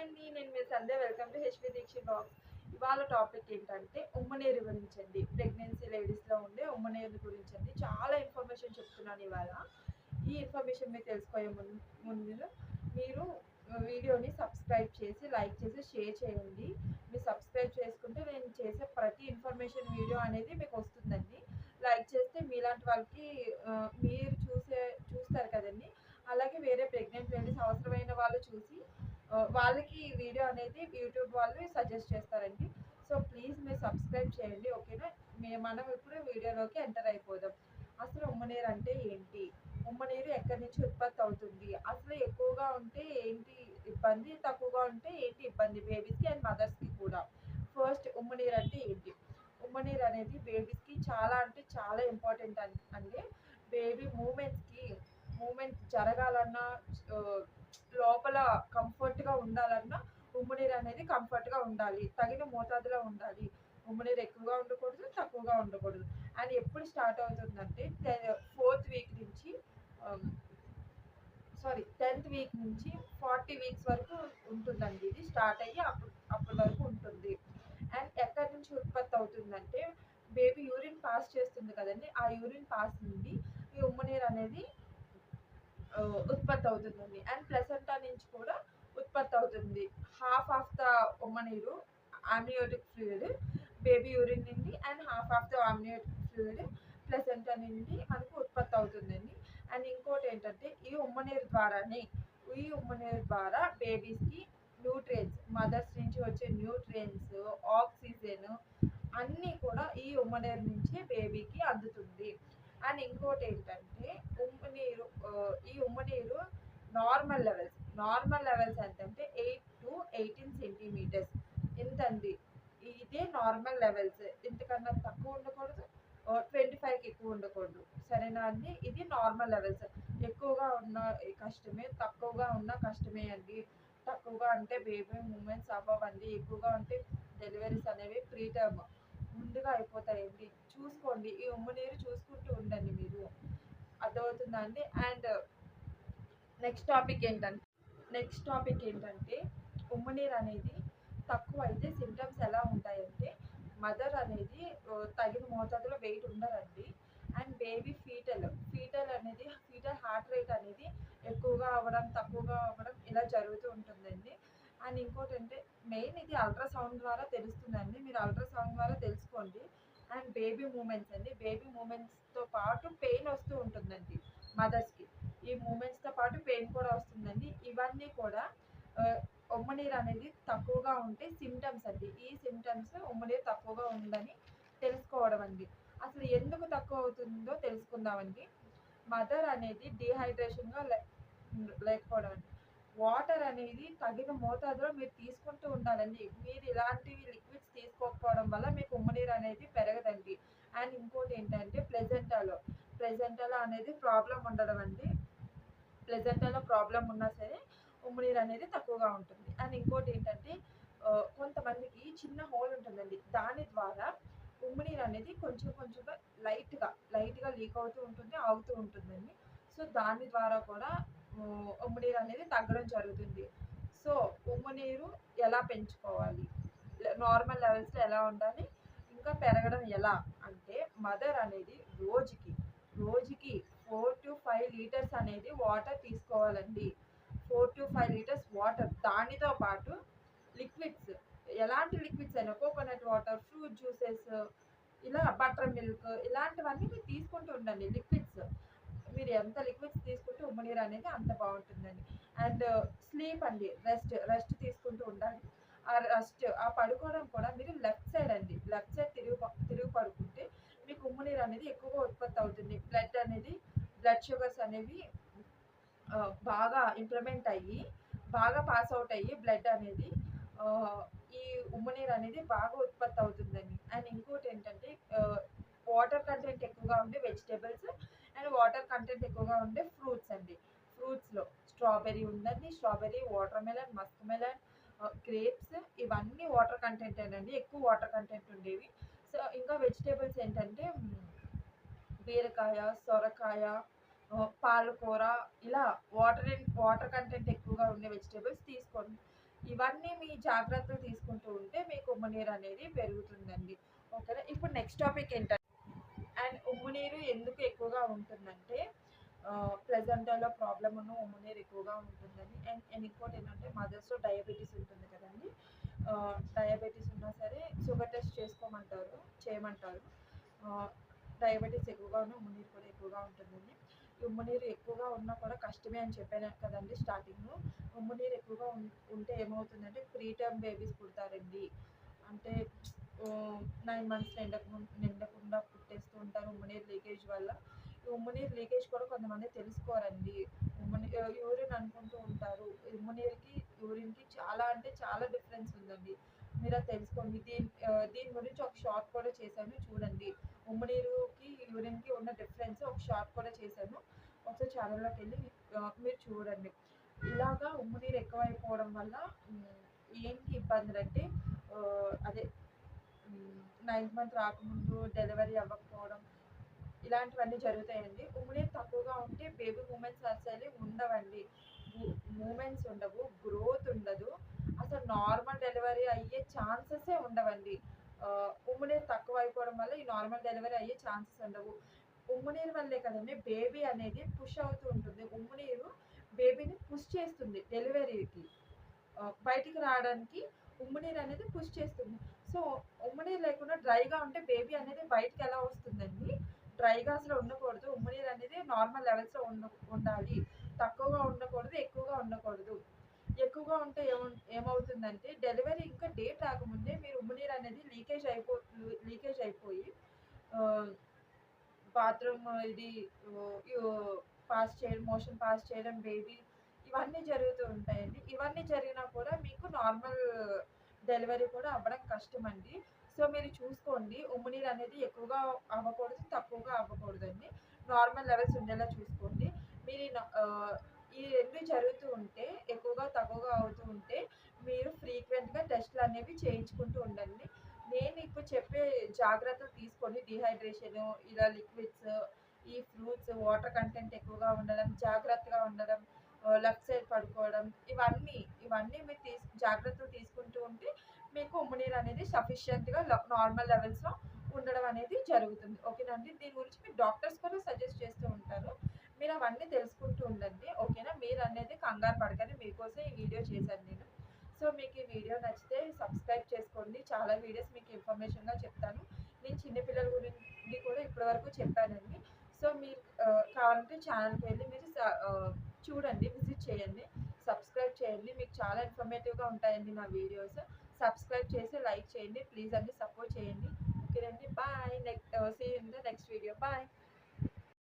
అండి నేను మీ సందే welcome to HP Deeksha blogs ఇవాళ టాపిక్ ఏంటంటే ఉమ్మనీరు గురించి అండి ప్రెగ్నెన్సీ లేడీస్లో ఉండే ఉమ్మనీరు గురించండి. చాలా ఇన్ఫర్మేషన్ చెప్తున్నాను ఇవాళ. ఈ ఇన్ఫర్మేషన్ మీరు తెలుసుకోయే ముందు ముందు మీరు వీడియోని సబ్స్క్రైబ్ చేసి లైక్ చేసి షేర్ చేయండి. మీరు సబ్స్క్రైబ్ చేసుకుంటే నేను చేసే ప్రతి ఇన్ఫర్మేషన్ వీడియో అనేది మీకు వస్తుందండి. లైక్ చేస్తే మీలాంటి వాళ్ళకి మీరు చూసే చూస్తారు కదండి. అలాగే వేరే ప్రెగ్నెంట్ లేడీస్ అవసరమైన వాళ్ళు చూసి వాళ్ళకి ఈ వీడియో అనేది యూట్యూబ్ వాళ్ళు సజెస్ట్ చేస్తారండి. సో ప్లీజ్ మీరు సబ్స్క్రైబ్ చేయండి ఓకేనా? మే మనం ఇప్పుడు వీడియోలోకి ఎంటర్ అయిపోదాం. అసలు ఉమ్మనీరు అంటే ఏంటి? ఉమ్మనీరు ఎక్కడి నుంచి ఉత్పత్తి అవుతుంది? అసలు ఎక్కువగా ఉంటే ఏంటి ఇబ్బంది? తక్కువగా ఉంటే ఏంటి ఇబ్బంది? బేబీస్కి అండ్ మదర్స్కి కూడా. ఫస్ట్ ఉమ్మనీరు అంటే ఏంటి? ఉమ్మనీరు అనేది బేబీస్కి చాలా అంటే చాలా ఇంపార్టెంట్ అండి బేబీ మూమెంట్స్కి మూమెంట్ జరగాలన్నా లోపల కంఫర్ట్గా ఉండాలన్నా ఉమ్మనీరు అనేది కంఫర్ట్గా ఉండాలి. తగిన మోతాదులో ఉండాలి. ఉమ్మనీరు ఎక్కువగా ఉండకూడదు తక్కువగా ఉండకూడదు. అండ్ ఎప్పుడు స్టార్ట్ అవుతుందంటే ఫోర్త్ వీక్ నుంచి సారీ టెన్త్ వీక్ నుంచి ఫార్టీ వీక్స్ వరకు ఉంటుందండి. ఇది స్టార్ట్ అయ్యి అప్పుడు అప్పటి వరకు ఉంటుంది. అండ్ ఎక్కడి నుంచి ఉత్పత్తి అవుతుందంటే బేబీ యూరిన్ పాస్ చేస్తుంది కదండి. ఆ యూరిన్ పాస్ నుండి ఈ ఉమ్మనీరు అనేది ఉత్పత్తి అవుతుందండి. అండ్ ప్లసెంటా నుంచి కూడా ఉత్పత్తి అవుతుంది. హాఫ్ ఆఫ్ ద ఉమ్మనీరు ఆమ్నియోటిక్ ఫ్లూయిడ్ బేబీ యూరిన్ నుండి and half of the amniotic fluid placenta నుండి మనకు ఉత్పత్తి అవుతుందండి. అండ్ ఇంకోటి ఏంటంటే ఈ ఉమ్మనీరు ద్వారానే ఈ ఉమ్మనీరు ద్వారా బేబీస్కి న్యూట్రియన్స్ మదర్స్ నుంచి వచ్చే న్యూట్రియన్స్ ఆక్సిజన్ అన్నీ కూడా ఈ ఉమ్మనీరు నుంచే బేబీకి అందుతుంది. అండ్ ఇంకోటి ఏంటంటే ఉమ్మనీరు ఈ ఈ ఉమ్మనీరు నార్మల్ లెవెల్స్ నార్మల్ లెవెల్స్ ఎంతంటే ఎయిట్ టు ఎయిటీన్ సెంటీమీటర్స్. ఇంతండి ఇదే నార్మల్ లెవెల్స్ ఇంతకన్నా తక్కువ ఉండకూడదు. ట్వంటీ ఫైవ్కి ఎక్కువ ఉండకూడదు. సరేనా అండి? ఇది నార్మల్ లెవెల్స్ ఎక్కువగా ఉన్న కష్టమే తక్కువగా ఉన్న కష్టమే అండి. తక్కువగా అంటే బేబీ మూమెంట్స్ అండి ఎక్కువగా ఉంటే డెలివరీస్ అనేవి ప్రీ టర్మ్ ముందుగా అయిపోతాయండి. చూసుకోండి. ఈ ఉమ్ము నీరు చూసుకుంటూ ఉండండి మీరు. అర్థమవుతుందా అండి? అండ్ నెక్స్ట్ టాపిక్ ఏంటంటే నెక్స్ట్ టాపిక్ ఏంటంటే ఉమ్మనీరు అనేది తక్కువ అయితే సిమ్టమ్స్ ఎలా ఉంటాయంటే మదర్ అనేది తగిన మోతాదులో వెయిట్ ఉండరండి అండ్ బేబీ ఫీటల్ ఫీటల్ అనేది ఫీటల్ హార్ట్ రేట్ అనేది ఎక్కువగా అవ్వడం తక్కువగా అవ్వడం ఇలా జరుగుతూ ఉంటుందండి. అండ్ ఇంకోటి అంటే మెయిన్ ఇది అల్ట్రాసౌండ్ ద్వారా తెలుస్తుందండి. మీరు అల్ట్రాసౌండ్ ద్వారా తెలుసుకోండి. అండ్ బేబీ మూమెంట్స్ అండి. బేబీ మూమెంట్స్తో పాటు పెయిన్ వస్తూ ఉంటుందండి మదర్స్కి ఈ మూమెంట్స్తో పాటు పెయిన్ కూడా వస్తుందండి. ఇవన్నీ కూడా ఉమ్మనీరు అనేది తక్కువగా ఉంటే సిమ్టమ్స్ అండి. ఈ సిమ్టమ్స్ ఉమ్మనీరు తక్కువగా ఉందని తెలుసుకోవడం అండి. అసలు ఎందుకు తక్కువ అవుతుందో తెలుసుకుందామండి. మదర్ అనేది డీహైడ్రేషన్గా లేకపోవడం అండి. వాటర్ అనేది తగిన మోతాదులో మీరు తీసుకుంటూ ఉండాలండి. మీరు ఇలాంటివి లిక్విడ్స్ తీసుకోకపోవడం వల్ల మీకు అనేది పెరగదండి. అండ్ ఇంకోటి ఏంటంటే ప్లెజెంటాలో ప్లెజెంటాలో అనేది ప్రాబ్లం ఉండడం అండి. ప్లెజెంటాలో ప్రాబ్లం ఉన్నా సరే ఉమ్మనీరు అనేది తక్కువగా ఉంటుంది. అండ్ ఇంకోటి ఏంటంటే కొంతమందికి చిన్న హోల్ ఉంటుందండి. దాని ద్వారా ఉమ్మనీరు అనేది కొంచెం కొంచెంగా లైట్గా లైట్గా లీక్ అవుతూ ఉంటుంది ఆగుతూ ఉంటుందండి. సో దాని ద్వారా కూడా ఉమ్మి నీరు అనేది తగ్గడం జరుగుతుంది. సో ఉమ్మనీరు ఎలా పెంచుకోవాలి? నార్మల్ లెవెల్స్లో ఎలా ఉండాలి? ఇంకా పెరగడం ఎలా అంటే మదర్ అనేది రోజుకి రోజుకి ఫోర్ టు ఫైవ్ లీటర్స్ అనేది వాటర్ తీసుకోవాలండి. Four to five litres water. దానితో పాటు లిక్విడ్స్. ఎలాంటి లిక్విడ్స్ అయినా కోకోనట్ వాటర్ ఫ్రూట్ జ్యూసెస్ ఇలా బటర్ మిల్క్ ఇలాంటివన్నీ మీరు తీసుకుంటూ ఉండండి లిక్విడ్స్. మీరు ఎంత లిక్విడ్స్ తీసుకుంటే ఉమ్మనీరు అనేది అంత బాగుంటుందండి. అండ్ స్లీప్ అండి రెస్ట్ రెస్ట్ తీసుకుంటూ ఉండాలి. ఆ రెస్ట్ ఆ పడుకోవడం కూడా మీరు లెఫ్ట్ సైడ్ అండి. లెఫ్ట్ సైడ్ తిరుగు తిరుగు పడుకుంటే మీకు ఉమ్మనీరు అనేది ఎక్కువగా ఉత్పత్తి అవుతుంది. బ్లడ్ అనేది బ్లడ్ షుగర్స్ అనేవి బాగా ఇంప్లిమెంట్ అయ్యి బాగా పాస్ అవుట్ అయ్యి బ్లడ్ అనేది ఈ ఈ ఉమ్మనీరు అనేది బాగా ఉత్పత్తి అవుతుందండి. అండ్ ఇంకోటి ఏంటంటే వాటర్ కంటెంట్ ఎక్కువగా ఉండే వెజిటేబుల్స్ అండ్ వాటర్ కంటెంట్ ఎక్కువగా ఉండే ఫ్రూట్స్ అండి. ఫ్రూట్స్లో స్ట్రాబెర్రీ ఉందండి. Strawberry watermelon muskmelon grapes ఇవన్నీ వాటర్ కంటెంట్ అండి ఎక్కువ వాటర్ కంటెంట్ ఉండేవి. సో ఇంకా వెజిటేబుల్స్ ఏంటంటే బీరకాయ సొరకాయ పాలకూర ఇలా వాటర్ వాటర్ కంటెంట్ ఎక్కువగా ఉండే వెజిటేబుల్స్ తీసుకోండి ఇవన్నీ మీ జాగ్రత్తలు తీసుకుంటూ ఉంటే మీకు ఉమ్మనీరు అనేది పెరుగుతుందండి. ఓకేనా? ఇప్పుడు నెక్స్ట్ టాపిక్ ఏంటంటే అండ్ ఉమ్మనీరు ఎందుకు ఎక్కువగా ఉంటుందంటే ప్రెజెంట్లో ప్రాబ్లమ్ ఉన్న ఉమ్మనీరు ఎక్కువగా ఉంటుందని అండ్ అండ్ ఇంకోటి ఏంటంటే మదర్స్లో డయాబెటీస్ ఉంటుంది కదండి. డయాబెటీస్ ఉన్నా సరే షుగర్ టెస్ట్ చేసుకోమంటారు చేయమంటారు. డయాబెటీస్ ఎక్కువగా ఉన్న ఉమ్మనీరు కూడా ఎక్కువగా ఉంటుందండి. ఉమ్మనీరు ఎక్కువగా ఉన్నా కూడా కష్టమే అని చెప్పాను కదండి స్టార్టింగ్లో ఉమ్మనీరు ఎక్కువగా ఉంటే ఏమవుతుందంటే ప్రీ టర్మ్ బేబీస్ పుడతారండి. అంటే నైన్ మంత్స్ నిండక నిండకుండా పుట్టేస్తూ ఉంటారు ఉమ్మనీరు లీకేజ్ వల్ల. ఉమ్మనీరు లీకేజ్ కూడా కొంతమంది తెలుసుకోరండి. ఉమ్మని యూరిన్ అనుకుంటూ ఉంటారు. ఉమ్మనీరుకి గురించి చాలా అంటే చాలా డిఫరెన్స్ ఉందండి. మీరు అది తెలుసుకోండి. దీని దీని గురించి ఒక షార్ట్ కూడా చేశాను చూడండి. ఉమ్మనీరుకి యూరిన్కి ఉన్న డిఫరెన్స్ ఒక షార్ట్ కూడా చేశాను. ఒకసారి ఛానల్లోకి వెళ్ళి మీరు చూడండి. ఇలాగా ఉమ్మనీరు ఎక్కువైపోవడం వల్ల ఏంటి ఇబ్బందులు అంటే అదే నైన్త్ మంత్ రాకముందు డెలివరీ అవ్వకపోవడం ఇలాంటివన్నీ జరుగుతాయండి. ఉమ్మనీరు తక్కువగా ఉంటే బేబీ మూమెంట్స్ అసలు ఉండవండి. మూమెంట్స్ ఉండవు గ్రోత్ ఉండదు. అసలు నార్మల్ డెలివరీ అయ్యే ఛాన్సెసే ఉండవండి. ఉమ్ము నీరు తక్కువ అయిపోవడం వల్ల ఈ నార్మల్ డెలివరీ అయ్యే ఛాన్సెస్ ఉండవు. ఉమ్ము నీరు వల్లే కదండి బేబీ అనేది పుష్ అవుతూ ఉంటుంది. ఉమ్ము నీరు బేబీని పుష్ చేస్తుంది డెలివరీకి బయటికి రావడానికి ఉమ్మునీరు అనేది పుష్ చేస్తుంది. సో ఉమ్మునీరు లేకుండా డ్రైగా ఉంటే బేబీ అనేది బయటికి ఎలా వస్తుందండి? డ్రైగా అసలు ఉండకూడదు. ఉమ్మునీరు అనేది నార్మల్ లెవెల్స్లో ఉండ ఉండాలి. తక్కువగా ఉండకూడదు ఎక్కువగా ఉండకూడదు. ఎక్కువగా ఉంటే ఏమ ఏమవుతుందంటే డెలివరీ ఇంకా డేట్ రాకముందే మీరు ఉమ్మునీరు అనేది లీకేజ్ అయిపో లీకేజ్ అయిపోయి బాత్రూమ్ ఇది పాస్ చేయడం మోషన్ పాస్ చేయడం బేబీ ఇవన్నీ జరుగుతూ ఉంటాయండి. ఇవన్నీ జరిగినా కూడా మీకు నార్మల్ డెలివరీ కూడా అవ్వడం కష్టం అండి సో మీరు చూసుకోండి. ఉమ్మునీరు అనేది ఎక్కువగా అవ్వకూడదు తక్కువగా అవ్వకూడదండి. నార్మల్ లెవెల్స్ ఉండేలా చూసుకోండి. మీరు ఈ రెండు జరుగుతూ ఉంటే ఎక్కువగా తక్కువగా అవుతూ ఉంటే మీరు ఫ్రీక్వెంట్గా టెస్ట్లు అనేవి చేయించుకుంటూ ఉండండి. నేను ఇప్పుడు చెప్పే జాగ్రత్తలు తీసుకోండి డిహైడ్రేషన్ ఇలా లిక్విడ్స్ ఈ ఫ్రూట్స్ వాటర్ కంటెంట్ ఎక్కువగా ఉండడం జాగ్రత్తగా ఉండడం లెఫ్ట్ సైడ్ పడుకోవడం ఇవన్నీ ఇవన్నీ మీరు తీసు జాగ్రత్తలు తీసుకుంటూ ఉంటే మీకు ఉమ్మనీరు అనేది సఫిషియెంట్గా నార్మల్ లెవెల్స్లో ఉండడం అనేది జరుగుతుంది. ఓకేనండి దీని గురించి మీరు డాక్టర్స్ కూడా సజెస్ట్ చేస్తూ ఉంటారు. మీరు అవన్నీ తెలుసుకుంటూ ఉండండి ఓకేనా? మీరు అనేది కంగారు పడకని మీకోసం ఈ వీడియో చేశాను నేను. సో మీకు ఈ వీడియో నచ్చితే సబ్స్క్రైబ్ చేసుకోండి. చాలా వీడియోస్ మీకు ఇన్ఫర్మేషన్గా చెప్తాను. నేను చిన్నపిల్లల గురించి కూడా ఇప్పటివరకు చెప్పానండి. సో మీరు కావాలంటే ఛానల్కి వెళ్ళి మీరు చూడండి విజిట్ చేయండి. సబ్స్క్రైబ్ చేయండి. మీకు చాలా ఇన్ఫర్మేటివ్గా ఉంటాయండి నా వీడియోస్ సబ్స్క్రైబ్ చేసి లైక్ చేయండి. ప్లీజ్ అండి సపోర్ట్ చేయండి. ఓకేనండి bye next see in the next video bye